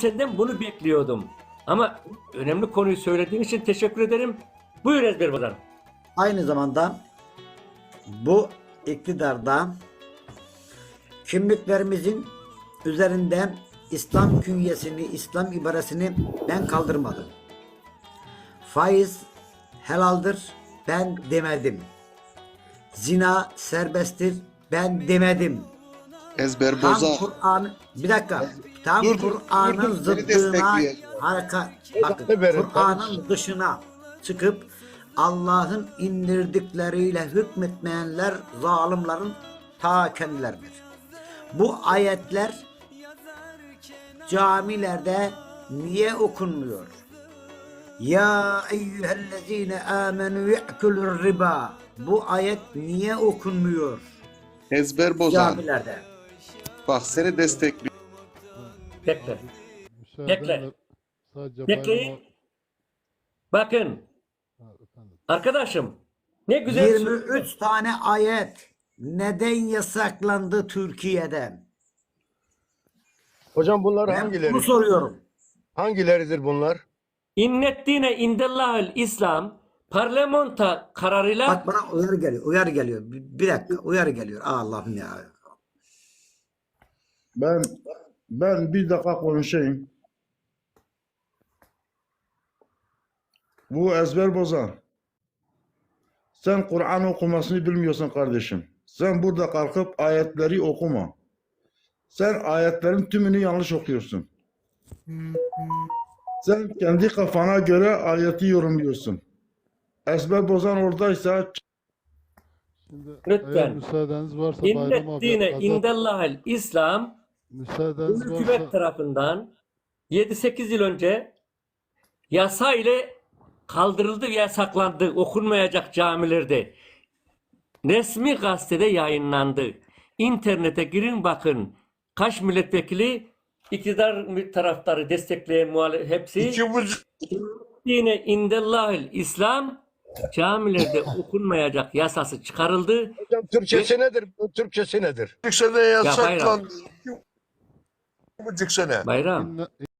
senden bunu bekliyordum. Ama önemli konuyu söylediğin için teşekkür ederim. Buyur Ezber Bozan. Aynı zamanda bu iktidarda kimliklerimizin üzerinden İslam künyesini, İslam ibaresini ben kaldırmadım. Faiz helaldir, ben demedim. Zina serbesttir, ben demedim. Ezber Tam boza. Kur'an bir dakika. Tam Dur, Kur'an'ın zıddına harika bakın Kur'an'ın dışına çıkıp Allah'ın indirdikleriyle hükmetmeyenler zalimlerin ta kendileridir. Bu ayetler camilerde niye okunmuyor? Ya eyyühellezine amenu ye'kulur riba. Bu ayet niye okunmuyor Ezber bozan. camilerde? Bak seni destekliyor. Bekle. Bekle. Sadece Bekleyin. Bakın Ha, efendim. arkadaşım ne güzel 23 tane ayet neden yasaklandı Türkiye'de? Hocam bunlar Ben hangileri? bunu soruyorum. Hangileridir bunlar? İnnettine indellahil İslam parlamento kararıyla Bak bana uyarı geliyor. Uyarı geliyor. Bir, bir dakika. Uyarı geliyor. Allah'ım ya. Ben ben bir dakika konuşayım. Bu ezber bozan. Sen Kur'an okumasını bilmiyorsun kardeşim. Sen burada kalkıp ayetleri okuma. Sen ayetlerin tümünü yanlış okuyorsun. Sen kendi kafana göre ayeti yorumluyorsun. Ezber bozan oradaysa Şimdi Lütfen. eğer müsaadeniz varsa Bayram azat- indellahil İslam bu müsaadeniz hükümet varsa tarafından 7-8 yıl önce yasa ile kaldırıldı ve yasaklandı. Okunmayacak camilerde. Resmi gazetede yayınlandı. İnternete girin bakın. Kaç milletvekili iktidar taraftarı destekleyen muhalif hepsi İki buçuk. yine indellahil İslam camilerde okunmayacak yasası çıkarıldı. Hocam Türkçesi nedir? Bu Türkçesi nedir? sene bayram. yasaklandı. Buçuk sene. Bayram.